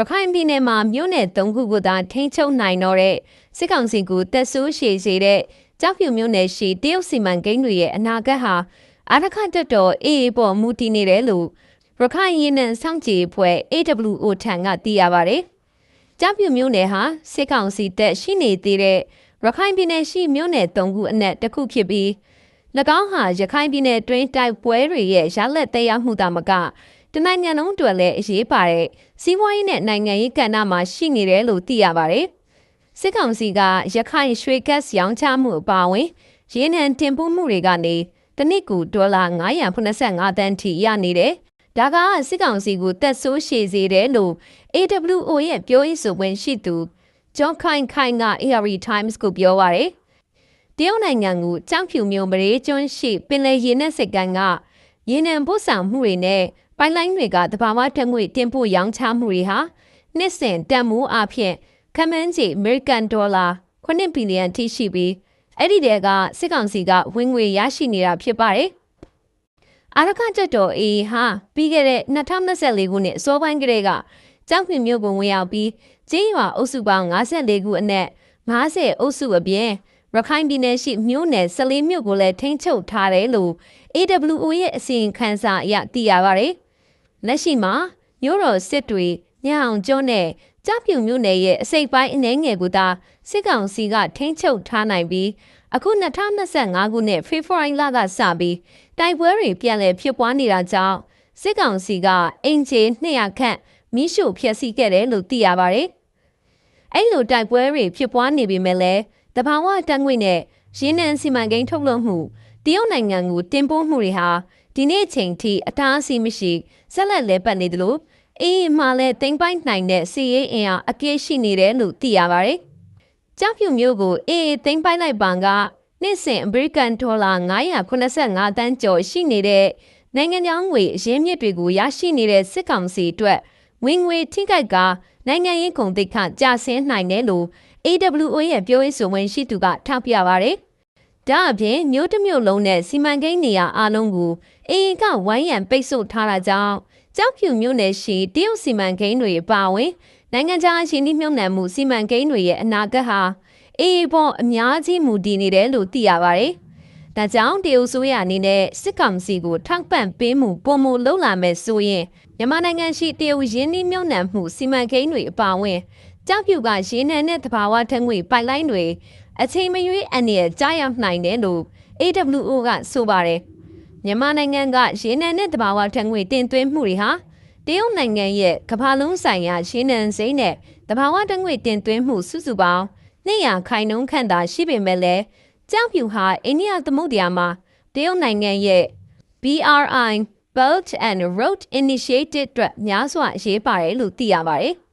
ရခိုင်ပြည်နယ်မှာမြို့နယ်၃ခုကိုသာထိန်းချုပ်နိုင်တော့တဲ့စစ်ကောင်စီကတက်ဆိုးရှည်စေတဲ့ကြောက်ဖြူမြို့နယ်ရှိတရုတ်စီမံကိန်းတွေရဲ့အနာဂတ်ဟာအာရခတက်တော်အေးအေးပေါ်မူတည်နေတယ်လို့ရခိုင်ရင်းနှံစောင့်ကြည့်အဖွဲ့ AWO ထံကသိရပါတယ်။ကြောက်ဖြူမြို့နယ်ဟာစစ်ကောင်စီတပ်ရှိနေသေးတဲ့ရခိုင်ပြည်နယ်ရှိမြို့နယ်၃ခုအနက်တစ်ခုဖြစ်ပြီး၎င်းဟာရခိုင်ပြည်နယ်တွင်းတိုက်ပွဲတွေရဲ့ရလက်သက်ရောက်မှုသာမက တနိုင်ငံလုံးအတွက်လည်းအရေးပါတဲ့စီးပွားရေးနဲ့နိုင်ငံရေးကဏ္ဍမှာရှိနေတယ်လို့သိရပါတယ်။စစ်ကောင်စီကရခိုင်ရွှေကက်စ်ရောင်းချမှုအပါအဝင်ရင်းနှံတင်ပို့မှုတွေကနေတနစ်ကူဒေါ်လာ985တန်းထိရနေတယ်။ဒါကစစ်ကောင်စီကိုတက်ဆိုးရှည်စေတယ်လို့ AWO ရဲ့ပြောရေးဆိုခွင့်ရှိသူဂျွန်ခိုင်ခိုင်က ARI Times ကိုပြောပါရယ်တရုတ်နိုင်ငံကကြောင်ဖြူမျိုးမရေကျွန်းရှိပင်လယ်ရေနက်စစ်ကန်ကရေနံပို့ဆောင်မှုတွေနဲ့ ပိုင်လိုင်းတွေကတဘာဝတက်ငွေတင်ပို့ရောင်းချမှုတွေဟာနှစ်စဉ်တန်မိုးအဖြစ်ခမန်းကြီးအမေရိကန်ဒေါ်လာ9ဘီလီယံထိရှိပြီးအဲ့ဒီတဲကစစ်ကောင်စီကဝင်ငွေရရှိနေတာဖြစ်ပါတယ်။အာရခကျတ်တော်အေဟာပြီးခဲ့တဲ့2024ခုနှစ်အစောပိုင်းကတည်းကကြောက်ဖြူမြို့ကိုဝင်ရောက်ပြီးကျင်းရွာအုပ်စုပေါင်း54ခုအနက်50အုပ်စုအပြင်ရခိုင်ပြည်နယ်ရှိမြို့နယ်14မြို့ကိုလည်းထိန်းချုပ်ထားတယ်လို့ AWO ရဲ့အစီရင်ခံစာအရသိရပါတယ်။ လက်ရှိမှာမြို့တော်စစ်တွေညအောင်ကျွန်းနဲ့ကြောက်ဖြူမြို့နယ်ရဲ့အစိပ်ပိုင်းအနှဲငယ်ကိုသာစစ်ကောင်စီကထိန်းချုပ်ထားနိုင်ပြီးအခု2025ခုနှစ်ဖေဖော်ဝါရီလကစပြီးတိုက်ပွဲတွေပြန်လည်ဖြစ်ပွားနေတာကြောင့်စစ်ကောင်စီကအင်ဂျီ200ခန့်မိရှုဖျက်ဆီးခဲ့တယ်လို့သိရပါတယ်။အဲ့လိုတိုက်ပွဲတွေဖြစ်ပွားနေပေမဲ့လည်းတဘာဝတန်ငွေနဲ့ရင်းနှံစီမံကိန်းထုတ်လုပ်မှု တရုတ်နိုင်ငံကိုတင်ပို့မှုတွေဟာဒီနေ့ချိန်ထိအတားအဆီးမရှိဆက်လက်လဲပတ်နေတယ်လို့အေးမှလည်းတင်ပိုင်နိုင်တဲ့စီရေးအင်အားအကဲရှိနေတယ်လို့သိရပါတယ်။ကြောက်ဖြူမျိုးကိုအေးတင်ပိုင်လိုက်ပံကနှစ်စဉ်အမေရိကန်ဒေါ်လာ985တန်းကျော်ရှိနေတဲ့နိုင်ငံခြားငွေအရင်းမြစ်တွေကိုရရှိနေတဲ့စစ်ကောင်စီအတွက်ဝင်ငွေထိခိုက်ကနိုင်ငံရေးကုန်သိက္ခာကျဆင်းနိုင်တယ်လို့ AWO ရဲ့ပြောရေးဆိုခွင့်ရှိသူကထောက်ပြပါရယ်။ ဒါအပြင်မြို့တစ်မြို့လုံးနဲ့စီမံကိန်းနေရာအလုံးကိုအေကဝိုင်းရံပိတ်ဆို့ထားတာကြောင့်ကြောက်ဖြူမြို့နယ်ရှိတရုတ်စီမံကိန်းတွေပါဝင်နိုင်ငံခြားရှင်နှိမြုံနှံမှုစီမံကိန်းတွေရဲ့အနာဂတ်ဟာအေပေါ်အများကြီးမူတည်နေတယ်လို့သိရပါတယ်။ဒါကြောင့်တရုတ်ဆိုရအနေနဲ့စစ်ကောင်စီကိုထောက်ပံ့ပေးမှုပုံမလှုပ်လာမယ်ဆိုရင်မြန်မာနိုင်ငံရှိတရုတ်ရင်းနှီးမြှုပ်နှံမှုစီမံကိန်းတွေအပါအဝင်ကြောက်ဖြူကရေနံနဲ့တဘာဝထက်ငွေပိုက်လိုင်းတွေ အချိန်မရွေးအန်ရကြားရောက်နိုင်တယ်လို့ AWO ကဆိုပါတယ်မြန်မာနိုင်ငံကရေနံနဲ့တဘာဝထက်ငွေတင်သွင်းမှုတွေဟာတရုတ်နိုင်ငံရဲ့ကမ္ဘာလုံးဆိုင်ရာရေနံစိမ်းနဲ့တဘာဝထက်ငွေတင်သွင်းမှုစုစုပေါင်း200ခိုင်နှုန်းခန့်သာရှိပေမဲ့လည်းကြောက်ဖြူဟာအိန္ဒိယသမုဒ္ဒရာမှာတရုတ်နိုင်ငံရဲ့ BRI Belt and Road Initiative အတွက်များစွာအရေးပါတယ်လို့သိရပါတယ်။